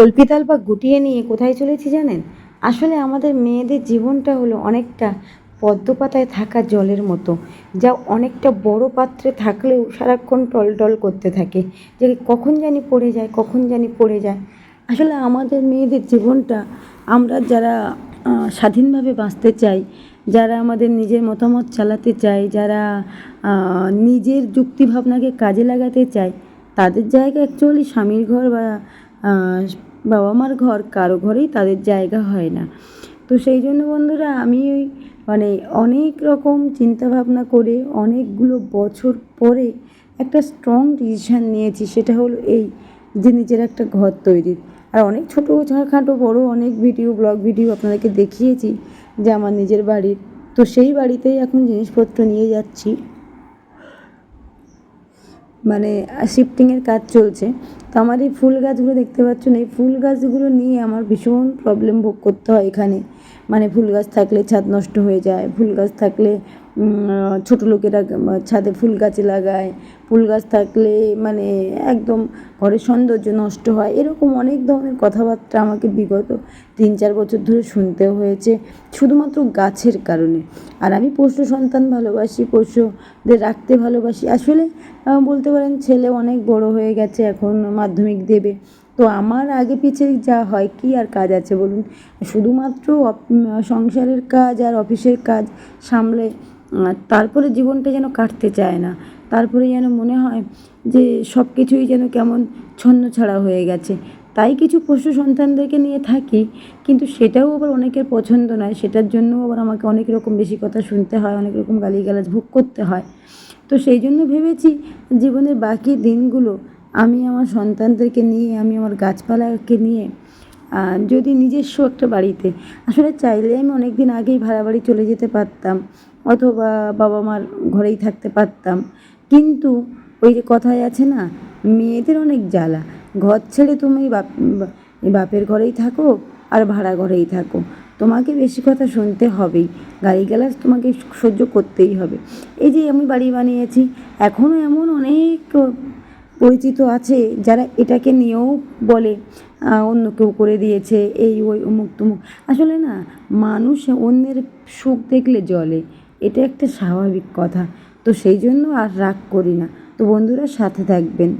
কল্পিতাল বা গুটিয়ে নিয়ে কোথায় চলেছি জানেন? আসলে আমাদের মেয়েদের জীবনটা হলো অনেকটা পদ্মপাতায় থাকা জলের মতো, যা অনেকটা বড় পাত্রে থাকলেও সারাক্ষণ টলটল করতে থাকে। যে কখন জানি পড়ে যায়, কখন জানি পড়ে যায়। আসলে আমাদের মেয়েদের জীবনটা আমরা যারা স্বাধীনভাবে বাঁচতে চাই, যারা আমাদের নিজের মতামত চালাতে চাই, যারা নিজের যুক্তিভাবনাকে কাজে লাগাতে চায় তাদের জায়গা অ্যাকচুয়ালি স্বামীর ঘর বা বাবা মার ঘর, কারও ঘরেই তাদের জায়গা হয় না। তো সেই জন্য বন্ধুরা আমি ওই মানে অনেক রকম চিন্তা ভাবনা করে অনেকগুলো বছর পরে একটা স্ট্রং ডিসিশান নিয়েছি, সেটা হলো এই যে নিজের একটা ঘর তৈরির। আর অনেক ছোটো খাটো বড় অনেক ভিডিও ব্লগ ভিডিও আপনাদেরকে দেখিয়েছি যে আমার নিজের বাড়ির। তো সেই বাড়িতেই এখন জিনিসপত্র নিয়ে যাচ্ছি। মানে শিফটিংয়ের কাজ চলছে। তো আমার এই ফুল গাছগুলো দেখতে পাচ্ছেন, এই ফুল গাছগুলো নিয়ে আমার ভীষণ প্রবলেম ভোগ করতে হয় এখানে। মানে ফুল গাছ থাকলে ছাদ নষ্ট হয়ে যায়, ফুল গাছ থাকলে ছোটো লোকেরা ছাদে ফুল গাছে লাগায় ফুল গাছ থাকলে মানে একদম ঘরের সৌন্দর্য নষ্ট হয়। এরকম অনেক ধরনের কথাবার্তা আমাকে বিগত তিন চার বছর ধরে শুনতে হয়েছে, শুধুমাত্র গাছের কারণে। আর আমি পশু সন্তান ভালোবাসি, পশুদের রাখতে ভালোবাসি। আসলে বলতে পারেন ছেলে অনেক বড় হয়ে গেছে, এখন মাধ্যমিক দেবে। তো আমার আগে পিছে যা হয় কি আর কাজ আছে বলুন? শুধুমাত্র সংসারের কাজ আর অফিসের কাজ সামলে তারপরে জীবনটা যেন কাটতে চায় না। তারপরে যেন মনে হয় যে সব কিছুই যেন কেমন ছন্ন ছাড়া হয়ে গেছে। তাই কিছু পশু সন্তানদেরকে নিয়ে থাকি, কিন্তু সেটাও আবার অনেকের পছন্দ নয়। সেটার জন্য আবার আমাকে অনেক রকম বেশি কথা শুনতে হয়, অনেক রকম গালিগালাজ ভোগ করতে হয়। তো সেই জন্য ভেবেছি জীবনের বাকি দিনগুলো আমি আমার সন্তানদেরকে নিয়ে, আমি আমার গাছপালাকে নিয়ে যদি নিজস্ব একটা বাড়িতে। আসলে চাইলে আমি অনেক দিন আগেই ভাড়া বাড়ি চলে যেতে পারতাম, অথবা বাবা মার ঘরেই থাকতে পারতাম। কিন্তু ওই যে কথায় আছে না, মেয়েদের অনেক জ্বালা। ঘর ছেড়ে তুমি বাপ, বাপের ঘরেই থাকো আর ভাড়া ঘরেই থাকো। তোমাকে বেশি কথা শুনতে হবেই। গাড়ি গালিগালাজ তোমাকে সহ্য করতেই হবে। এই যে আমি বাড়ি বানিয়েছি এখনও এমন অনেক পরিচিত আছে যারা এটাকে নিয়েও বলে অন্য কেউ করে দিয়েছে, এই ওই অমুক তুমুক। আসলে না, মানুষ অন্যের সুখ দেখলে জলে এটা একটা স্বাভাবিক কথা। তো সেই জন্য আর রাগ করি না। তো বন্ধুরা সাথে থাকবেন।